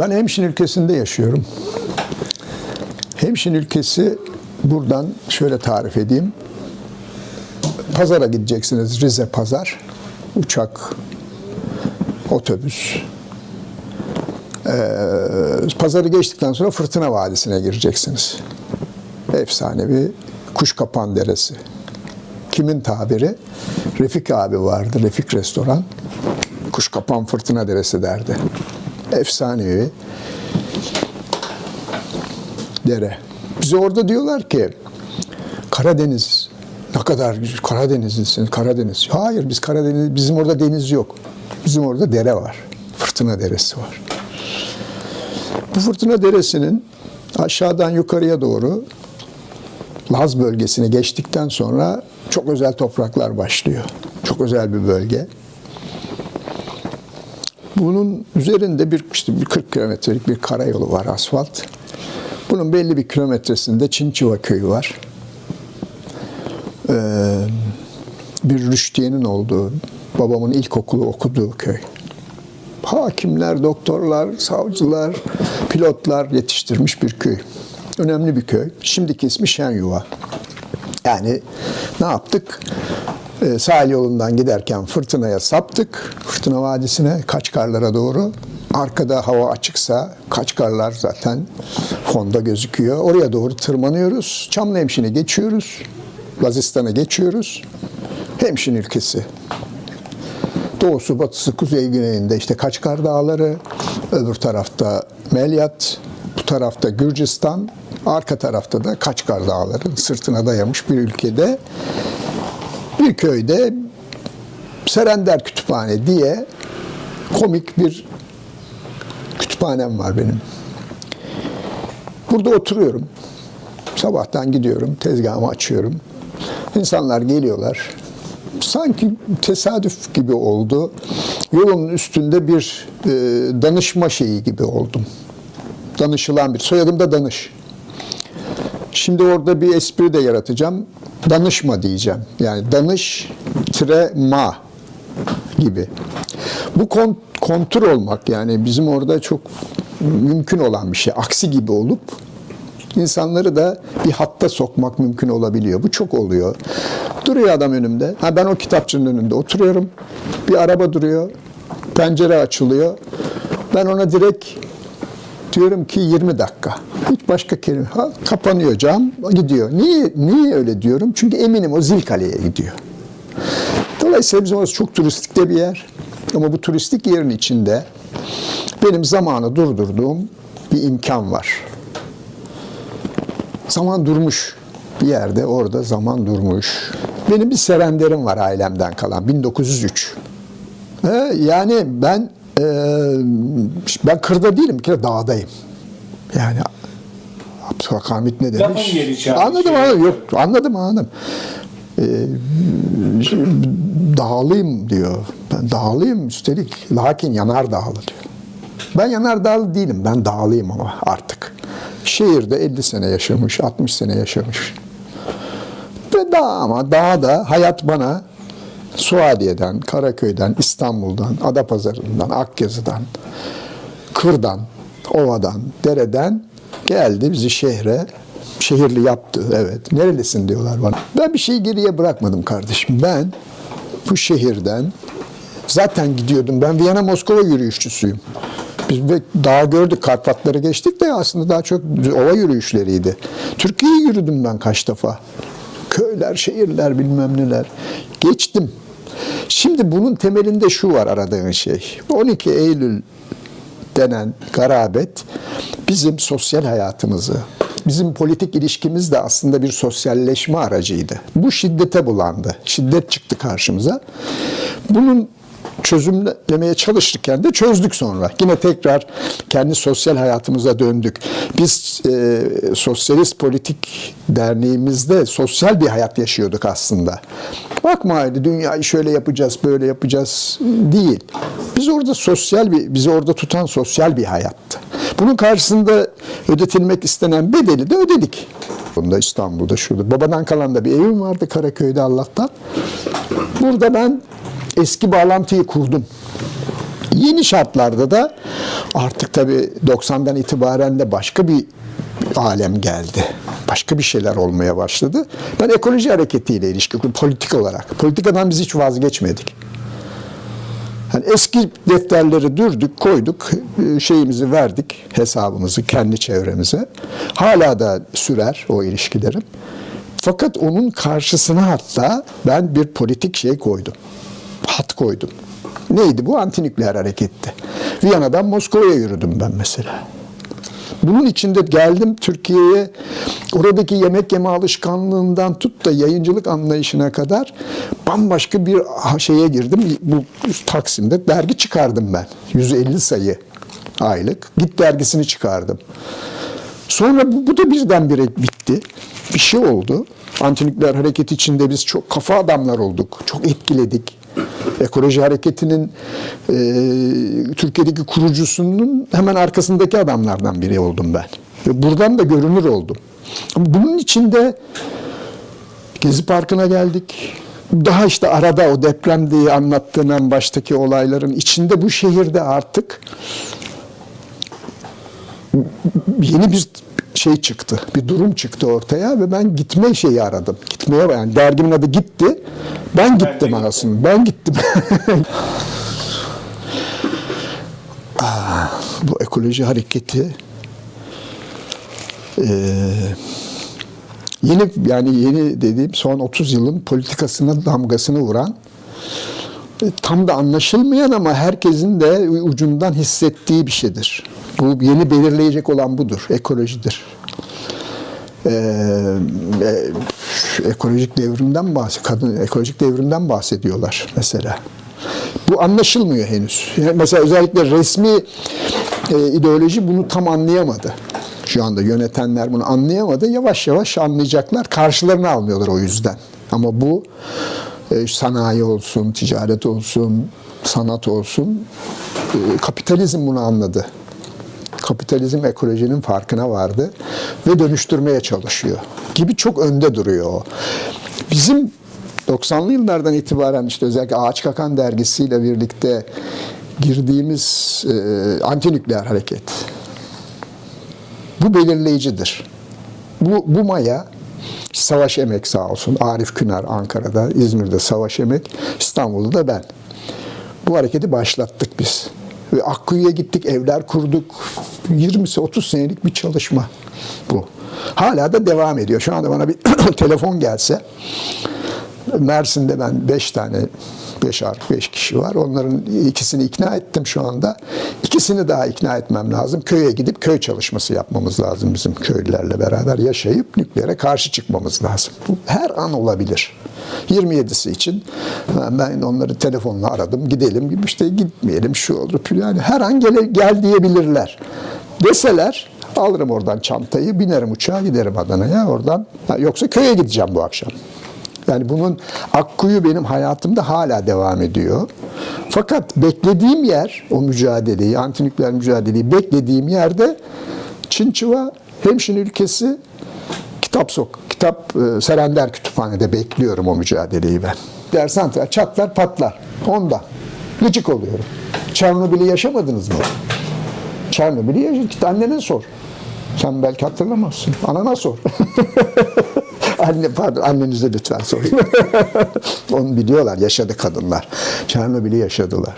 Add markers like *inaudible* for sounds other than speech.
Ben Hemşin ülkesinde yaşıyorum. Hemşin ülkesi buradan şöyle tarif edeyim. Pazara gideceksiniz Rize Pazar. Uçak, otobüs. Ee, pazarı geçtikten sonra Fırtına Vadisi'ne gireceksiniz. Efsane bir Kuşkapan Deresi. Kimin tabiri? Refik abi vardı, Refik Restoran. Kuşkapan Fırtına Deresi derdi. Efsanevi dere. Bize orada diyorlar ki Karadeniz ne kadar Karadenizlisin Karadeniz. Hayır biz Karadeniz bizim orada deniz yok. Bizim orada dere var. Fırtına deresi var. Bu fırtına deresinin aşağıdan yukarıya doğru Laz bölgesini geçtikten sonra çok özel topraklar başlıyor. Çok özel bir bölge. Bunun üzerinde bir işte bir 40 kilometrelik bir karayolu var asfalt. Bunun belli bir kilometresinde Çinçiva köyü var. Ee, bir Rüştiye'nin olduğu, babamın ilkokulu okuduğu köy. Hakimler, doktorlar, savcılar, pilotlar yetiştirmiş bir köy. Önemli bir köy. Şimdiki ismi Şenyuva. Yani ne yaptık? Ee, sahil yolundan giderken fırtınaya saptık. Fırtına Vadisi'ne, Kaçkarlara doğru. Arkada hava açıksa Kaçkarlar zaten fonda gözüküyor. Oraya doğru tırmanıyoruz. Çamlıhemşin'i geçiyoruz. Lazistan'ı geçiyoruz. Hemşin ülkesi. Doğusu, batısı, kuzey güneyinde işte Kaçkar Dağları, öbür tarafta Melyat, bu tarafta Gürcistan, arka tarafta da Kaçkar Dağları sırtına dayamış bir ülkede bir köyde Serender Kütüphane diye komik bir kütüphanem var benim. Burada oturuyorum. Sabahtan gidiyorum, tezgahımı açıyorum. İnsanlar geliyorlar. Sanki tesadüf gibi oldu. Yolun üstünde bir e, danışma şeyi gibi oldum. Danışılan bir. Soyadım da Danış. Şimdi orada bir espri de yaratacağım. Danışma diyeceğim. Yani danış tire ma gibi. Bu kon, kontur olmak yani bizim orada çok mümkün olan bir şey. Aksi gibi olup insanları da bir hatta sokmak mümkün olabiliyor. Bu çok oluyor. Duruyor adam önümde. Ha ben o kitapçının önünde oturuyorum. Bir araba duruyor. Pencere açılıyor. Ben ona direkt diyorum ki 20 dakika. Hiç başka kelime. Ha, kapanıyor cam, gidiyor. Niye niye öyle diyorum? Çünkü eminim o Zilkale'ye gidiyor. Dolayısıyla bizim orası çok turistik de bir yer. Ama bu turistik yerin içinde benim zamanı durdurduğum bir imkan var. Zaman durmuş bir yerde orada zaman durmuş. Benim bir serenderim var ailemden kalan 1903. Ee, yani ben e, ben kırda değilim ki dağdayım. Yani Abdülhamit ne demiş? Anladım şey anladım. Yok anladım anladım. Ee, dağlıyım diyor. Ben dağlıyım üstelik. Lakin yanar dağlı diyor. Ben yanar dağlı değilim. Ben dağlıyım ama artık. Şehirde 50 sene yaşamış, 60 sene yaşamış. Ve dağ ama dağda hayat bana Suadiye'den, Karaköy'den, İstanbul'dan, Adapazarı'ndan, Akyazı'dan, Kır'dan, Ova'dan, Dere'den geldi bizi şehre. Şehirli yaptı, evet. Nerelisin diyorlar bana. Ben bir şey geriye bırakmadım kardeşim. Ben bu şehirden zaten gidiyordum. Ben Viyana Moskova yürüyüşçüsüyüm. Biz dağ gördük, Karpatları geçtik de aslında daha çok ova yürüyüşleriydi. Türkiye'yi yürüdüm ben kaç defa. Köyler, şehirler bilmem neler. Geçtim. Şimdi bunun temelinde şu var aradığın şey. 12 Eylül denen garabet bizim sosyal hayatımızı, bizim politik ilişkimiz de aslında bir sosyalleşme aracıydı. Bu şiddete bulandı. Şiddet çıktı karşımıza. Bunun çözümlemeye çalışırken de çözdük sonra. Yine tekrar kendi sosyal hayatımıza döndük. Biz e, Sosyalist Politik Derneğimizde sosyal bir hayat yaşıyorduk aslında. Bakma haydi dünyayı şöyle yapacağız, böyle yapacağız değil. Biz orada sosyal bir, bizi orada tutan sosyal bir hayattı. Bunun karşısında ödetilmek istenen bedeli de ödedik. Bunda İstanbul'da şurada. Babadan kalan da bir evim vardı Karaköy'de Allah'tan. Burada ben eski bağlantıyı kurdum. Yeni şartlarda da artık tabii 90'dan itibaren de başka bir alem geldi. Başka bir şeyler olmaya başladı. Ben ekoloji hareketiyle ilişki kurdum politik olarak. Politikadan biz hiç vazgeçmedik. Yani eski defterleri dürdük, koyduk, şeyimizi verdik, hesabımızı kendi çevremize. Hala da sürer o ilişkilerim. Fakat onun karşısına hatta ben bir politik şey koydum. Hat koydum. Neydi bu? Antinükleer hareketti. Viyana'dan Moskova'ya yürüdüm ben mesela. Bunun içinde geldim Türkiye'ye oradaki yemek yeme alışkanlığından tut da yayıncılık anlayışına kadar bambaşka bir şeye girdim. Bu Taksim'de dergi çıkardım ben. 150 sayı aylık. Git dergisini çıkardım. Sonra bu, bu da birdenbire bitti. Bir şey oldu. Antinükleer hareketi içinde biz çok kafa adamlar olduk. Çok etkiledik. Ekoloji hareketinin e, Türkiye'deki kurucusunun hemen arkasındaki adamlardan biri oldum ben. Ve buradan da görünür oldum. Ama bunun içinde Gezi Parkı'na geldik. Daha işte arada o deprem diye anlattığın en baştaki olayların içinde bu şehirde artık yeni bir şey çıktı. Bir durum çıktı ortaya ve ben gitme şeyi aradım. Gitmeye yani dergimin adı gitti. Ben gittim aslında. Ben gittim. *laughs* Aa, bu ekoloji hareketi eee, yeni yani yeni dediğim son 30 yılın politikasına damgasını vuran e, tam da anlaşılmayan ama herkesin de ucundan hissettiği bir şeydir. Bu yeni belirleyecek olan budur, ekolojidir. Ee, e, ekolojik devrimden kadın ekolojik devrimden bahsediyorlar mesela. Bu anlaşılmıyor henüz. Yani mesela özellikle resmi e, ideoloji bunu tam anlayamadı. Şu anda yönetenler bunu anlayamadı. Yavaş yavaş anlayacaklar. Karşılarına almıyorlar o yüzden. Ama bu e, sanayi olsun, ticaret olsun, sanat olsun e, kapitalizm bunu anladı. Kapitalizm ekolojinin farkına vardı ve dönüştürmeye çalışıyor. Gibi çok önde duruyor o. Bizim 90'lı yıllardan itibaren işte özellikle Ağaç Kakan dergisiyle birlikte girdiğimiz e, antinükleer hareket. Bu belirleyicidir. Bu, bu maya Savaş Emek sağ olsun. Arif Künar Ankara'da, İzmir'de Savaş Emek, İstanbul'da da ben. Bu hareketi başlattık biz. Ve Akkuyu'ya gittik, evler kurduk. 20-30 senelik bir çalışma bu. Hala da devam ediyor. Şu anda bana bir *clears throat* telefon gelse, Mersin'de ben 5 tane, 5 artı 5 kişi var. Onların ikisini ikna ettim şu anda. İkisini daha ikna etmem lazım. Köye gidip köy çalışması yapmamız lazım bizim köylülerle beraber yaşayıp nükleere karşı çıkmamız lazım. Bu her an olabilir. 27'si için ben onları telefonla aradım. Gidelim gibi işte gitmeyelim şu olur. Yani her an gel, gel diyebilirler. Deseler alırım oradan çantayı, binerim uçağa giderim Adana'ya oradan. Ha, Yoksa köye gideceğim bu akşam. Yani bunun akkuyu benim hayatımda hala devam ediyor. Fakat beklediğim yer, o mücadeleyi, antinükleer mücadeleyi beklediğim yerde Çinçıva Hemşin ülkesi kitap sok, kitap e, Serender Kütüphane'de bekliyorum o mücadeleyi ben. Dersan çatlar patlar. Ondan. Gıcık oluyorum. Çernobil'i yaşamadınız mı? Çernobil'i yaşadın. Git annene sor. Sen belki hatırlamazsın. Anana sor. *laughs* Anne, pardon annenize lütfen sorayım. *laughs* Onu biliyorlar. Yaşadı kadınlar. Çernobil'i yaşadılar.